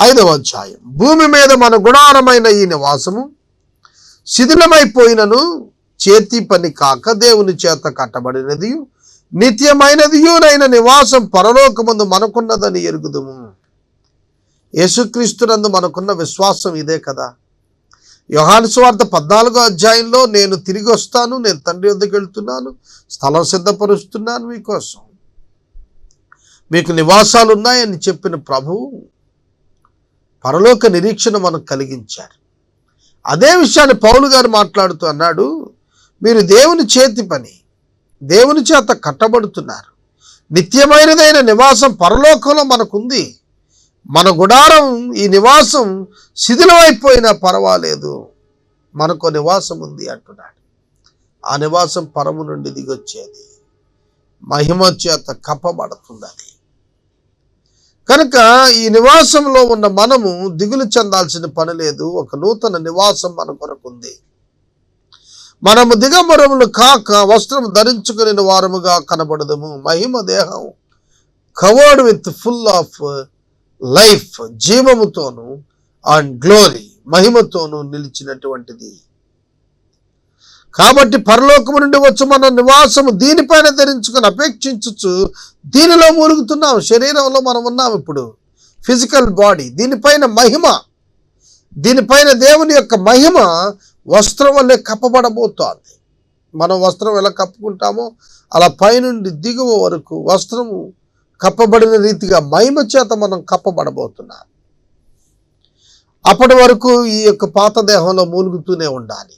ఐదవ అధ్యాయం భూమి మీద మన గుణారమైన ఈ నివాసము శిథిలమైపోయినను చేతి పని కాక దేవుని చేత కట్టబడినది నిత్యమైనదియునైన నివాసం పరలోకమందు మనకున్నదని ఎరుగుదుము. యేసుక్రీస్తునందు మనకున్న విశ్వాసం ఇదే కదా. యోహాను స్వార్థ పద్నాలుగో అధ్యాయంలో నేను తిరిగి వస్తాను నేను తండ్రి వద్దకు వెళ్తున్నాను స్థలం సిద్ధపరుస్తున్నాను మీకోసం. మీకు నివాసాలు ఉన్నాయని చెప్పిన ప్రభువు పరలోక నిరీక్షణ మనకు కలిగించారు అదే విషయాన్ని పౌలు గారు మాట్లాడుతూ అన్నాడు మీరు దేవుని చేతి పని దేవుని చేత కట్టబడుతున్నారు. నిత్యమైనదైన నివాసం పరలోకంలో మనకుంది. మన గుడారం ఈ నివాసం శిథిలమైపోయినా పర్వాలేదు. మనకు నివాసం ఉంది అంటున్నాడు. ఆ నివాసం పరము నుండి దిగొచ్చేది. మహిమ చేత కప్పబడుతుంది అది. కనుక ఈ నివాసంలో ఉన్న మనము దిగులు చెందాల్సిన పని లేదు. ఒక నూతన నివాసం మన కొరకుంది. మనము దిగంబరములు కాక వస్త్రం ధరించుకుని వారముగా కనబడదము. మహిమ దేహం covered with full of life జీవముతోను and glory మహిమతోను నిలిచినటువంటిది. కాబట్టి పరలోకము నుండి వచ్చు మన నివాసము దీనిపైన ధరించుకొని అపేక్షించచ్చు దీనిలో మూలుగుతున్నాం. శరీరంలో మనం ఉన్నాం ఇప్పుడు. ఫిజికల్ బాడీ దీనిపైన మహిమ. దీనిపైన దేవుని యొక్క మహిమ వస్త్రం వల్లే కప్పబడబోతోంది. మనం వస్త్రం ఎలా కప్పుకుంటామో అలా పైనుండి దిగువ వరకు వస్త్రము కప్పబడిన రీతిగా మహిమ చేత మనం కప్పబడబోతున్నాం. అప్పటి వరకు ఈ యొక్క పాత దేహంలో మూలుగుతూనే ఉండాలి.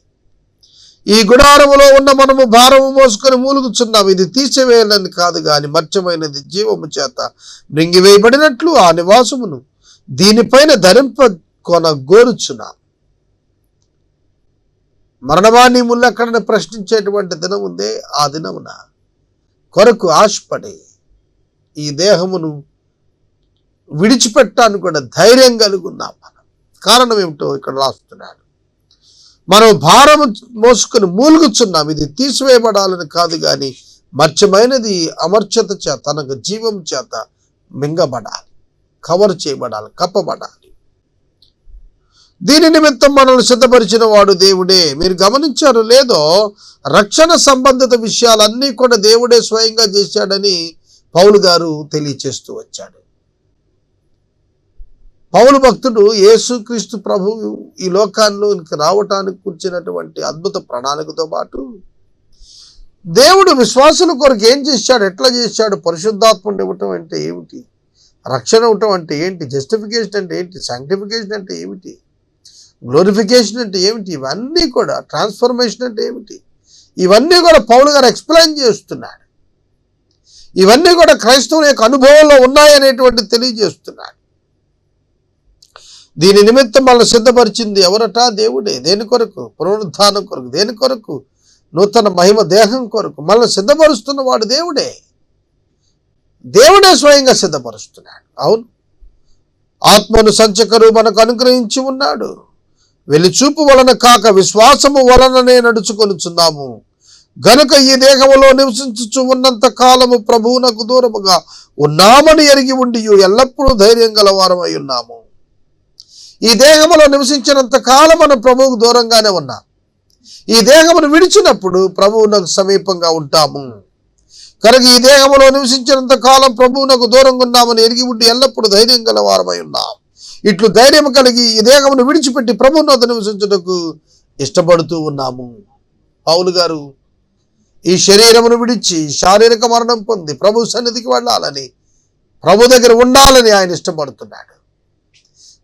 ఈ గుడారములో ఉన్న మనము భారము మోసుకొని మూలుగుచున్నాం ఇది తీసివేయాలని కాదు గాని మర్చమైనది జీవము చేత మృంగివేయబడినట్లు ఆ నివాసమును దీనిపైన ధరింప కొన గోరుచున్నాం మరణవాణి ముళ్ళెక్కడని ప్రశ్నించేటువంటి దినం ఉందే ఆ దినమున కొరకు ఆశపడి ఈ దేహమును విడిచిపెట్టాను కూడా ధైర్యం కలిగి ఉన్నాం మనం. కారణం ఏమిటో ఇక్కడ రాస్తున్నాడు. మనం భారము మోసుకుని మూలుగుచున్నాం. ఇది తీసివేయబడాలని కాదు కానీ మర్చమైనది అమర్చత చేత తనకు జీవం చేత మింగబడాలి. కవర్ చేయబడాలి కప్పబడాలి. దీని నిమిత్తం మనల్ని సిద్ధపరిచిన వాడు దేవుడే. మీరు గమనించారు లేదో రక్షణ సంబంధిత విషయాలన్నీ కూడా దేవుడే స్వయంగా చేశాడని పౌలు గారు తెలియచేస్తూ వచ్చాడు. పౌలు భక్తుడు యేసుక్రీస్తు ప్రభు ఈ లోకాల్లోకి రావటానికి కూర్చున్నటువంటి అద్భుత ప్రణాళికతో పాటు దేవుడు విశ్వాసుల కొరకు ఏం చేశాడు? ఎట్లా చేశాడు? పరిశుద్ధాత్మను ఇవ్వటం అంటే ఏమిటి? రక్షణ ఇవ్వటం అంటే ఏంటి? జస్టిఫికేషన్ అంటే ఏంటి? సాంక్టిఫికేషన్ అంటే ఏమిటి? గ్లోరిఫికేషన్ అంటే ఏమిటి? ఇవన్నీ కూడా ట్రాన్స్ఫర్మేషన్ అంటే ఏమిటి? ఇవన్నీ కూడా పౌలు గారు ఎక్స్ప్లెయిన్ చేస్తున్నాడు. ఇవన్నీ కూడా క్రైస్తవుల యొక్క అనుభవంలో ఉన్నాయనేటువంటి తెలియజేస్తున్నాడు. దీని నిమిత్తం మనల్ని సిద్ధపరిచింది ఎవరటా? దేవుడే. దేని కొరకు? పునరుద్ధానం కొరకు. దేని కొరకు? నూతన మహిమ దేహం కొరకు. మనల్ని సిద్ధపరుస్తున్న వాడు దేవుడే. దేవుడే స్వయంగా సిద్ధపరుస్తున్నాడు. అవును. ఆత్మను సంచకరు మనకు అనుగ్రహించి ఉన్నాడు. వెలిచూపు వలన కాక విశ్వాసము వలననే నడుచుకొనుచున్నాము. గనుక ఈ దేహములో నివసించుచు ఉన్నంత కాలము ప్రభువునకు దూరముగా ఉన్నామని ఎరిగి ఉండి ఎల్లప్పుడూ ధైర్యం గలవారమై ఉన్నాము. ఈ దేహములో నివసించినంత కాలం మనం ప్రభువుకు దూరంగానే ఉన్నాం. ఈ దేహమును విడిచినప్పుడు ప్రభువునకు సమీపంగా ఉంటాము. కనుక ఈ దేహములో నివసించినంత కాలం ప్రభువునకు దూరంగా ఉన్నామని ఎరిగి ఉండి ఎల్లప్పుడూ ధైర్యం గల వారమై ఉన్నాం. ఇట్లు ధైర్యం కలిగి ఈ దేహమును విడిచిపెట్టి ప్రభువునొద్ద నివసించుటకు ఇష్టపడుతూ ఉన్నాము. పౌలు గారు ఈ శరీరమును విడిచి శారీరక మరణం పొంది ప్రభు సన్నిధికి వెళ్ళాలని ప్రభు దగ్గర ఉండాలని ఆయన ఇష్టపడుతున్నాడు.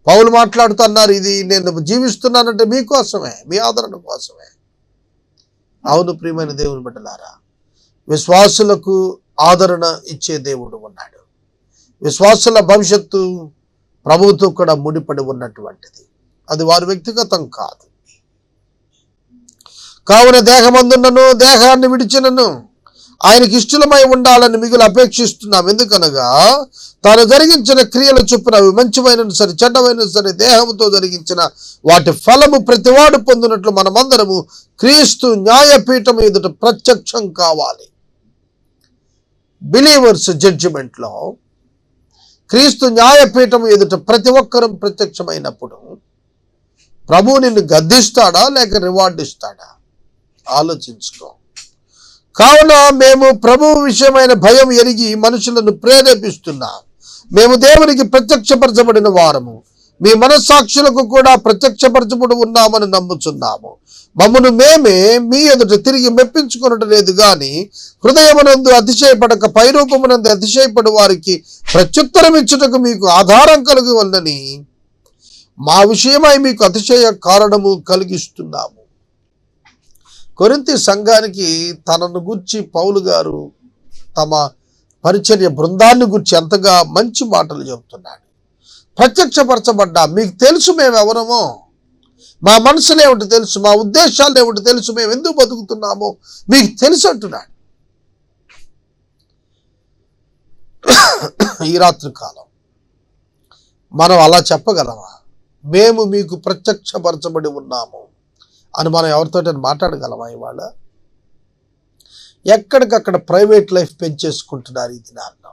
పౌలు మాట్లాడుతున్నారు ఇది నేను జీవిస్తున్నానంటే మీకోసమే మీ ఆదరణ కోసమే. అవును ప్రియమైన దేవుని బిడ్డలారా విశ్వాసులకు ఆదరణ ఇచ్చే దేవుడు ఉన్నాడు. విశ్వాసుల భవిష్యత్తు ప్రభువుతో కూడా ముడిపడి ఉన్నటువంటిది. అది వారి వ్యక్తిగతం కాదు. కావున దేహమందున్నను దేహాన్ని విడిచినను ఆయనకి ఇష్టలమై ఉండాలని మిగులు అపేక్షిస్తున్నాం. ఎందుకనగా తాను జరిగించిన క్రియల చొప్పున అవి మంచివైన సరే చెడ్డమైన సరే దేహంతో జరిగించిన వాటి ఫలము ప్రతివాడు పొందినట్లు మనమందరము క్రీస్తు న్యాయపీఠం ఎదుట ప్రత్యక్షం కావాలి. బిలీవర్స్ జడ్జిమెంట్లో క్రీస్తు న్యాయపీఠం ఎదుట ప్రతి ఒక్కరూ ప్రత్యక్షమైనప్పుడు ప్రభువు నిన్ను గద్దిస్తాడా లేక రివార్డు ఇస్తాడా? ఆలోచించుకో. కావున మేము ప్రభు విషయమైన భయం ఎరిగి మనుషులను ప్రేరేపిస్తున్నాం. మేము దేవునికి ప్రత్యక్షపరచబడిన వారము. మీ మనస్సాక్షులకు కూడా ప్రత్యక్షపరచబడి ఉన్నామని నమ్ముచున్నాము. మమ్మను మేమే మీ ఎదుట తిరిగి మెప్పించుకున్నట్టు లేదు కానీ హృదయమునందు అతిశయపడక పైరూపమునందు అతిశయపడి వారికి ప్రత్యుత్తరం ఇచ్చుటకు మీకు ఆధారం కలిగి ఉందని మా విషయమై మీకు అతిశయ కారణము కలిగిస్తున్నాము. కొరింతి సంఘానికి తనను గుర్చి పౌలు గారు తమ పరిచర్య బృందాన్ని గురించి ఎంతగా మంచి మాటలు చెబుతున్నాడు. ప్రత్యక్షపరచబడ్డా. మీకు తెలుసు మేము ఎవరమో మా మనసులు ఏమిటి తెలుసు? మా ఉద్దేశాలు ఏమిటి తెలుసు? మేము ఎందుకు బతుకుతున్నామో? మీకు తెలుసు అంటున్నాడు. ఈ రాత్రి కాలం మనం అలా చెప్పగలమా? మేము మీకు ప్రత్యక్షపరచబడి ఉన్నాము. అని మనం ఎవరితో మాట్లాడగలమా ఇవాళ? ఎక్కడికక్కడ ప్రైవేట్ లైఫ్ పెంచేసుకుంటున్నారు ఈ దినాల్లో?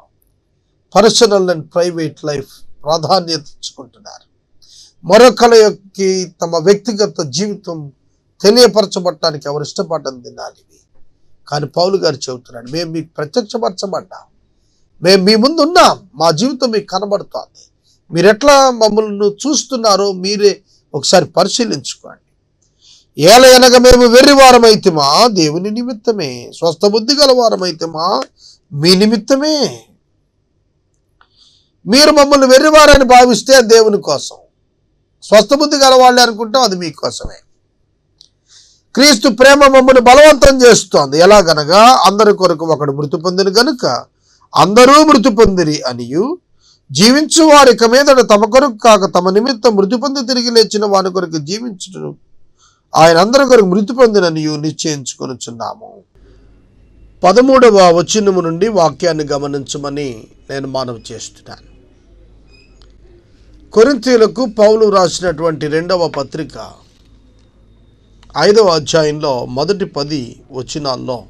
పర్సనల్ అండ్ ప్రైవేట్ లైఫ్ ప్రాధాన్యత ఇచ్చుకుంటున్నారు. మరొకరికి తమ వ్యక్తిగత జీవితం తెలియపరచబడటానికి ఎవరు ఇష్టపడని తినాలి ఇవి? కానీ పౌలు గారు చెబుతున్నాడు మేము మీకు ప్రత్యక్షపరచబడ్డాం. మేము మీ ముందు ఉన్నాం. మా జీవితం మీకు కనబడుతోంది. మీరు ఎట్లా మమ్మల్ని చూస్తున్నారో మీరే ఒకసారి పరిశీలించుకోండి. ఏలయనగా మేము వెర్రివారమైతమా దేవుని నిమిత్తమే. స్వస్థ బుద్ధి గలవారమైతేమా మీ నిమిత్తమే. మీరు మమ్మల్ని వెర్రివారని భావిస్తే దేవుని కోసం. స్వస్థ బుద్ధి గలవాళ్ళే అనుకుంటాం అది మీకోసమే క్రీస్తు ప్రేమ మమ్మల్ని బలవంతం చేస్తోంది. ఎలాగనగా? అందరి కొరకు ఒకడు మృతి పొందిన గనుక అందరూ మృతి పొందిరి అనియు. జీవించు వారి ఇక మీదట తమ కొరకు కాక తమ నిమిత్తం మృతి పొంది తిరిగి లేచిన వారి కొరకు జీవించుట ఆయన అందరి కొరకు మృతి పొందిన నీవు నిశ్చయించుకొనుచున్నాము. పదమూడవ వచనము నుండి వాక్యాన్ని గమనించమని నేను మనవి చేస్తున్నాను. కొరింతీలకు పౌలు రాసినటువంటి రెండవ పత్రిక ఐదవ అధ్యాయంలో మొదటి పది వచనాల్లో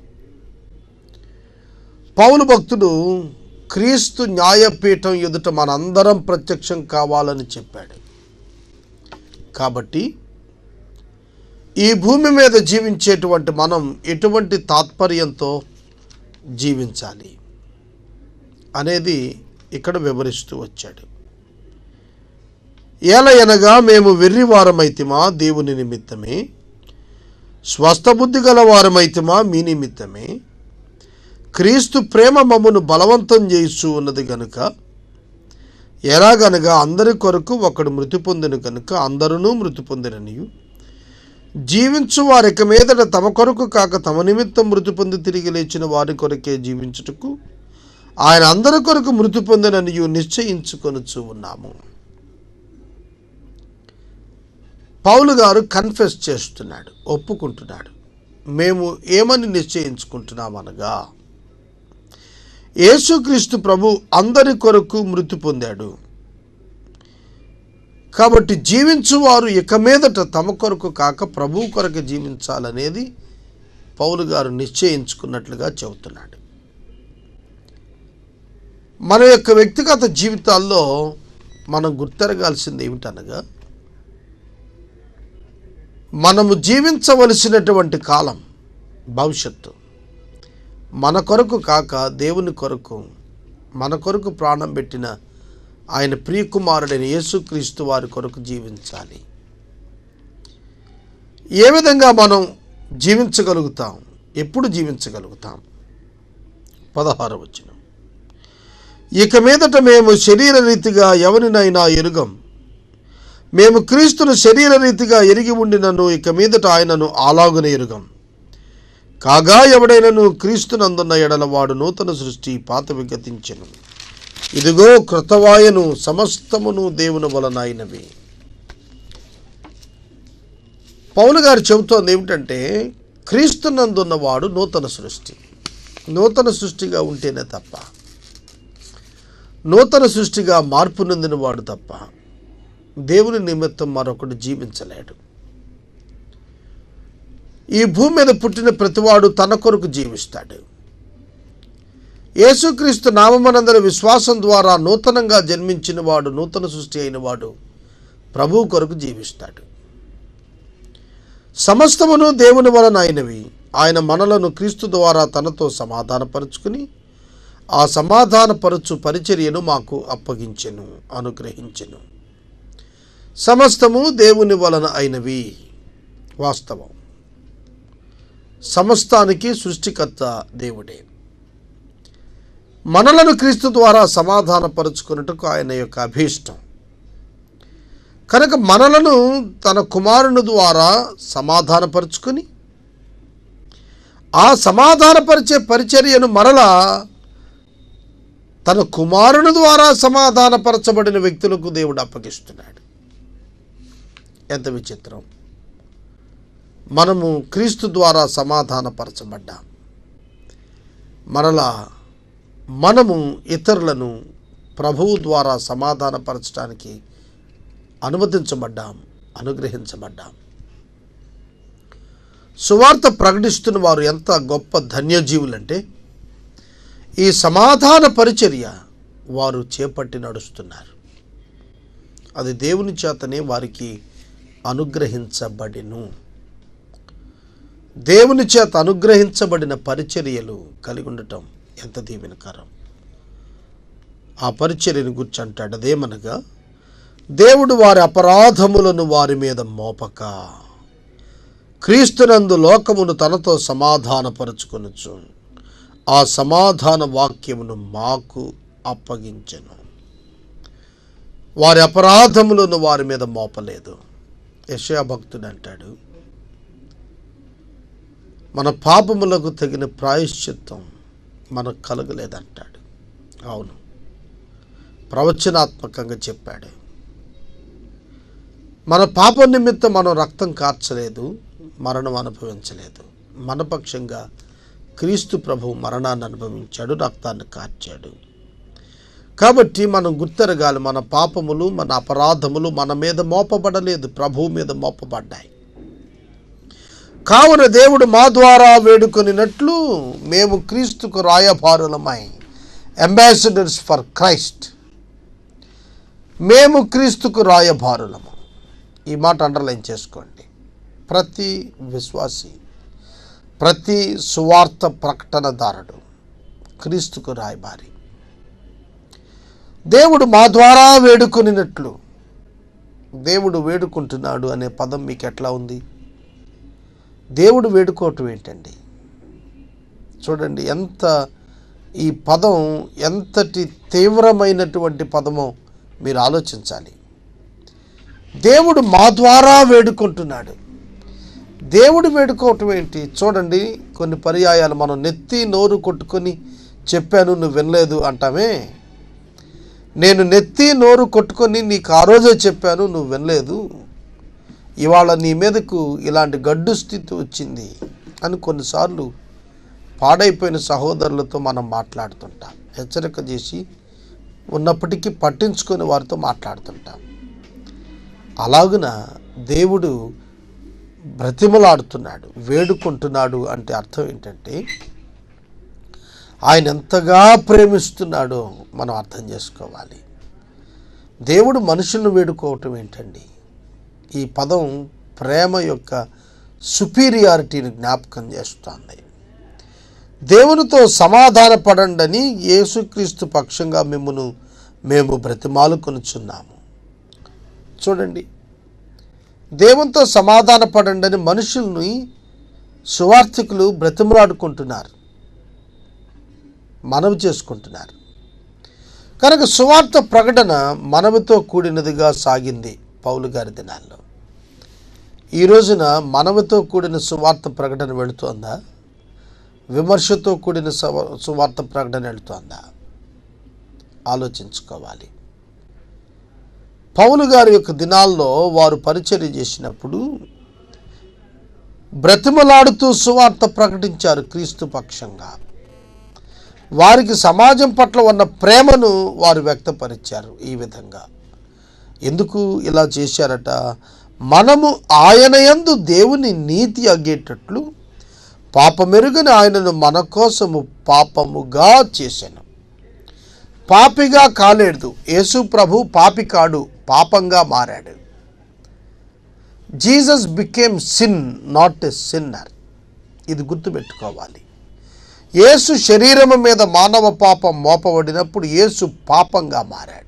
పౌలు భక్తుడు క్రీస్తు న్యాయపీఠం ఎదుట మనందరం ప్రత్యక్షం కావాలని చెప్పాడు. కాబట్టి ఈ భూమి మీద జీవించేటువంటి మనం ఎటువంటి తాత్పర్యంతో జీవించాలి అనేది ఇక్కడ వివరిస్తూ వచ్చాడు. ఏలయనగా మేము వెర్రివారమైతిమా దేవుని నిమిత్తమే. స్వస్థబుద్ధి గల వారమైతిమా మీ నిమిత్తమే. క్రీస్తు ప్రేమ మమ్మను బలవంతం చేయిస్తూ ఉన్నది గనుక ఎలాగనగా అందరి కొరకు ఒకడు మృతి పొందిన కనుక అందరూ మృతి పొందిననియు. జీవించు వారిక మీదట తమ కొరకు కాక తమ నిమిత్తం మృతి పొంది తిరిగి లేచిన వారి కొరకే జీవించుటకు ఆయన అందరి కొరకు మృతి పొందిననియు నిశ్చయించుకొనుచు ఉన్నాము. పౌలు గారు కన్ఫెస్ చేస్తున్నాడు ఒప్పుకుంటున్నాడు. మేము ఏమని నిశ్చయించుకుంటున్నామనగా యేసుక్రీస్తు ప్రభు అందరి కొరకు మృతి పొందాడు. కాబట్టి జీవించువారు ఇక మీదట తమ కొరకు కాక ప్రభు కొరకు జీవించాలనేది పౌలు గారు నిశ్చయించుకున్నట్లుగా చెబుతున్నాడు. మన యొక్క వ్యక్తిగత జీవితాల్లో మనం గుర్తెరగాల్సింది ఏమిటనగా మనము జీవించవలసినటువంటి కాలం భవిష్యత్తు. మన కొరకు కాక దేవుని కొరకు మన కొరకు ప్రాణం పెట్టిన ఆయన ప్రియకుమారుడైన యేసుక్రీస్తు వారి కొరకు జీవించాలి. ఏ విధంగా మనం జీవించగలుగుతాం? ఎప్పుడు జీవించగలుగుతాం? పదహారు వచ్చిన ఇక మీదట మేము శరీర రీతిగా ఎవరినైనా ఎరుగం. మేము క్రీస్తును శరీర రీతిగా ఎరిగి ఉండినను ఇక మీదట ఆయనను అలాగున ఎరుగం. కాగా ఎవడైనను క్రీస్తునందున్న ఎడల వాడు నూతన సృష్టి పాత విగతించెను. ఇదిగో కృతవాయను సమస్తమును దేవుని వలనైనవి పౌలు గారు చెబుతోంది ఏమిటంటే క్రీస్తునందున్నవాడు నూతన సృష్టి. నూతన సృష్టిగా ఉంటేనే తప్ప నూతన సృష్టిగా మార్పు నొందిన వాడు తప్ప దేవుని నిమిత్తం మరొకడు జీవించలేడు. ఈ భూమి మీద పుట్టిన ప్రతివాడు తన కొరకు జీవిస్తాడు. యేసుక్రీస్తు నామమనందరి విశ్వాసం ద్వారా నూతనంగా జన్మించిన వాడు నూతన సృష్టి అయినవాడు ప్రభు ప్రభువు కొరకు జీవిస్తాడు. సమస్తమును దేవుని వలన అయినవి ఆయన మనలను క్రీస్తు ద్వారా తనతో సమాధానపరుచుకుని ఆ సమాధానపరచు పరిచర్యను మాకు అప్పగించెను అనుగ్రహించెను. సమస్తము దేవుని వలన అయినవి. వాస్తవం. సమస్తానికి సృష్టికర్త దేవుడే. మనలను క్రీస్తు ద్వారా సమాధానపరుచుకున్నట్టుకు ఆయన యొక్క అభీష్టం. కనుక మనలను తన కుమారుని ద్వారా సమాధానపరుచుకుని ఆ సమాధానపరిచే పరిచర్యను మరలా తన కుమారుని ద్వారా సమాధానపరచబడిన వ్యక్తులకు దేవుడు అప్పగిస్తున్నాడు. ఎంత విచిత్రం. మనము క్రీస్తు ద్వారా సమాధానపరచబడ్డాం. మరలా మనము ఇతరులను ప్రభువు ద్వారా సమాధానపరచడానికి అనుమతించబడ్డాం అనుగ్రహించబడ్డాం. సువార్త ప్రకటిస్తున్న వారు ఎంత గొప్ప ధన్యజీవులంటే ఈ సమాధాన పరిచర్య వారు చేపట్టి నడుస్తున్నారు. అది దేవుని చేతనే వారికి అనుగ్రహించబడిను. దేవుని చేత అనుగ్రహించబడిన పరిచర్యలు కలిగి ఉండటం ఎంత దీవెనకరం. ఆ పరిచర్యను గురించి అంటాడు. అదేమనగా దేవుడు వారి అపరాధములను వారి మీద మోపక క్రీస్తునందు లోకమును తనతో సమాధానపరుచుకొనొచ్చు ఆ సమాధాన వాక్యమును మాకు అప్పగించను. వారి అపరాధములను వారి మీద మోపలేదు. యశయా భక్తుడు అంటాడు మన పాపములకు తగిన ప్రాయశ్చిత్తం మనకు కలగలేదంటాడు. అవును. ప్రవచనాత్మకంగా చెప్పాడు. మన పాపం నిమిత్తం మనం రక్తం కార్చలేదు మరణం అనుభవించలేదు. మన పక్షంగా క్రీస్తు ప్రభు మరణాన్ని అనుభవించాడు రక్తాన్ని కార్చాడు. కాబట్టి మనం గుర్తెరగాలి మన పాపములు మన అపరాధములు మన మీద మోపబడలేదు ప్రభువు మీద మోపబడ్డాయి. కావున దేవుడు మా ద్వారా వేడుకొనినట్లు మేము క్రీస్తుకు రాయభారులమై అంబాసిడర్స్ ఫర్ క్రైస్ట్ మేము క్రీస్తుకు రాయభారులము ఈ మాట అండర్లైన్ చేసుకోండి. ప్రతి విశ్వాసి ప్రతి సువార్త ప్రకటనదారుడు క్రీస్తుకు రాయబారి. దేవుడు మా ద్వారా వేడుకొనినట్లు. దేవుడు వేడుకుంటున్నాడు అనే పదం మీకు ఎట్లా ఉంది? దేవుడు వేడుకోవటం ఏంటండి? చూడండి ఎంత ఈ పదం ఎంతటి తీవ్రమైనటువంటి పదమో మీరు ఆలోచించాలి. దేవుడు మా ద్వారా వేడుకుంటున్నాడు. దేవుడు వేడుకోవటం ఏంటి? చూడండి కొన్ని పర్యాయాలు మనం నెత్తి నోరు కొట్టుకొని చెప్పాను నువ్వు వినలేదు అంటామే. నేను నెత్తి నోరు కొట్టుకొని నీకు ఆ రోజే చెప్పాను నువ్వు వినలేదు. ఇవాళ నీ మీదకు ఇలాంటి గడ్డు స్థితి వచ్చింది అని కొన్నిసార్లు పాడైపోయిన సహోదరులతో మనం మాట్లాడుతుంటాం. హెచ్చరిక చేసి ఉన్నప్పటికీ పట్టించుకొని వారితో మాట్లాడుతుంటాం. అలాగున దేవుడు బ్రతిమలాడుతున్నాడు వేడుకుంటున్నాడు అంటే అర్థం ఏంటంటే ఆయన ఎంతగా ప్రేమిస్తున్నాడో మనం అర్థం చేసుకోవాలి. దేవుడు మనుషులను వేడుకోవటం ఏంటండి? ఈ పదం ప్రేమ యొక్క సుపీరియారిటీని జ్ఞాపకం చేస్తోంది. దేవునితో సమాధానపడండి యేసుక్రీస్తు పక్షంగా మిమ్మను మేము బ్రతిమాలు కొనుచున్నాము చూడండి. దేవునితో సమాధానపడండి మనుషుల్ని సువార్థికులు బ్రతిమలాడుకుంటున్నారు. మనవి చేసుకుంటున్నారు. కనుక సువార్త ప్రకటన మనవితో కూడినదిగా సాగింది. పౌలు గారి దినాల్లో. ఈ రోజున మనవితో కూడిన సువార్త ప్రకటన వెళుతోందా? విమర్శతో కూడిన సువార్త ప్రకటన వెళుతోందా? ఆలోచించుకోవాలి. పౌలు గారి యొక్క దినాల్లో వారు పరిచర్య చేసినప్పుడు బ్రతిమలాడుతూ సువార్త ప్రకటించారు క్రీస్తు పక్షంగా. వారికి సమాజం పట్ల ఉన్న ప్రేమను వారు వ్యక్తపరిచారు ఈ విధంగా. ఎందుకు ఇలా చేశారట? మనము ఆయన యందు దేవుని నీతి అగ్గేటట్లు పాపమెరుగని ఆయనను మన కోసము పాపముగా చేశాను. పాపిగా కాలేడు. యేసు ప్రభు పాపి కాడు పాపంగా మారాడు. Jesus became sin not a sinner. ఇది గుర్తుపెట్టుకోవాలి. యేసు శరీరము మీద మానవ పాపం మోపబడినప్పుడు యేసు పాపంగా మారాడు.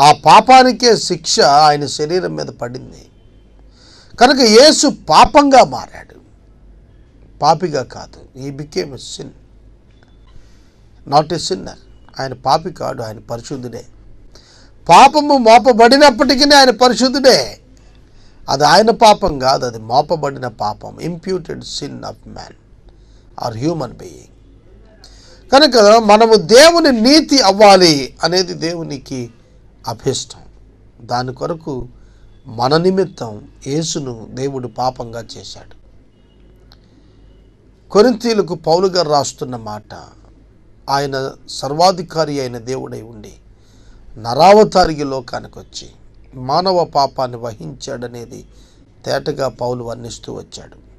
ఆ పాపానికే శిక్ష ఆయన శరీరం మీద పడింది. కనుక యేసు పాపంగా మారాడు. పాపిగా కాదు. ఈ became sin not a sinner ఆయన పాపి కాడు. ఆయన పరిశుద్ధుడే. పాపము మోపబడినప్పటికీ ఆయన పరిశుద్ధుడే. అది ఆయన పాపం కాదు. అది మోపబడిన పాపం. Imputed sin of man or human being కనుక మనము దేవుని నీతి అవ్వాలి అనేది దేవునికి అభిష్టం. దాని కొరకు మన నిమిత్తం యేసును దేవుడు పాపంగా చేశాడు. కొరింతీలకు పౌలుగా రాస్తున్న మాట ఆయన సర్వాధికారి అయిన దేవుడై ఉండి నరావతారిగి లోకానికి వచ్చి మానవ పాపాన్ని వహించాడనేది తేటగా పౌలు వర్ణిస్తూ వచ్చాడు.